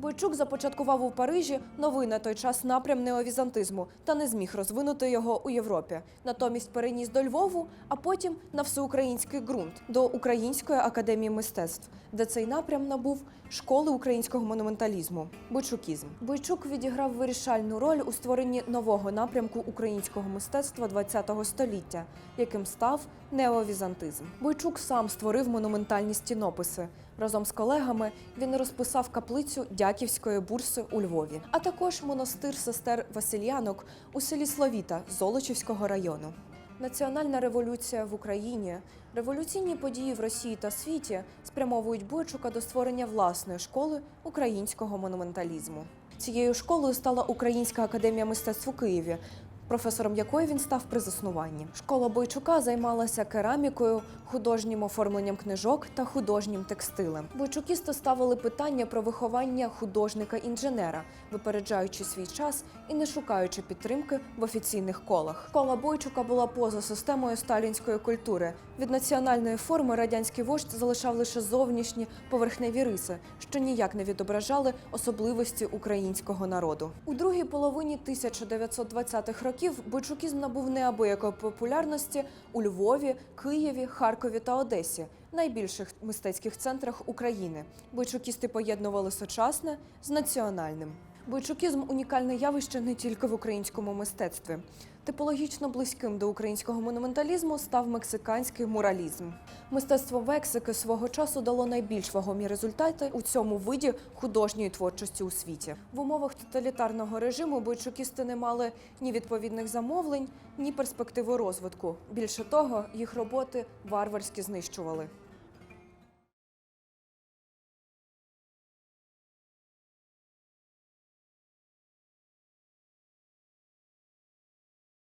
Бойчук започаткував у Парижі новий на той час напрям неовізантизму та не зміг розвинути його у Європі. Натомість переніс до Львову, а потім на всеукраїнський ґрунт до Української академії мистецтв, де цей напрям набув школи українського монументалізму бойчукізм. Бойчук відіграв вирішальну роль у створенні нового напрямку українського мистецтва ХХ століття, яким став неовізантизм. Бойчук сам створив монументальні стінописи. Разом з колегами він розписав каплицю Дяківської бурси у Львові, а також монастир сестер Васильянок у селі Словіта Золочівського району. Національна революція в Україні, революційні події в Росії та світі спрямовують Бойчука до створення власної школи українського монументалізму. Цією школою стала Українська академія мистецтв у Києві, професором якої він став при заснуванні. Школа Бойчука займалася керамікою, художнім оформленням книжок та художнім текстилем. Бойчукісти ставили питання про виховання художника-інженера, випереджаючи свій час і не шукаючи підтримки в офіційних колах. Школа Бойчука була поза системою сталінської культури. Від національної форми радянський вождь залишав лише зовнішні поверхневі риси, що ніяк не відображали особливості українського народу. У другій половині 1920-х років бойчукізм набув неабиякої популярності у Львові, Києві, Харкові та Одесі, найбільших мистецьких центрах України. Бойчукісти поєднували сучасне з національним. Бойчукізм унікальне явище не тільки в українському мистецтві. Типологічно близьким до українського монументалізму став мексиканський муралізм. Мистецтво Мексики свого часу дало найбільш вагомі результати у цьому виді художньої творчості у світі. В умовах тоталітарного режиму бойчукісти не мали ні відповідних замовлень, ні перспективи розвитку. Більше того, їх роботи варварськи знищували.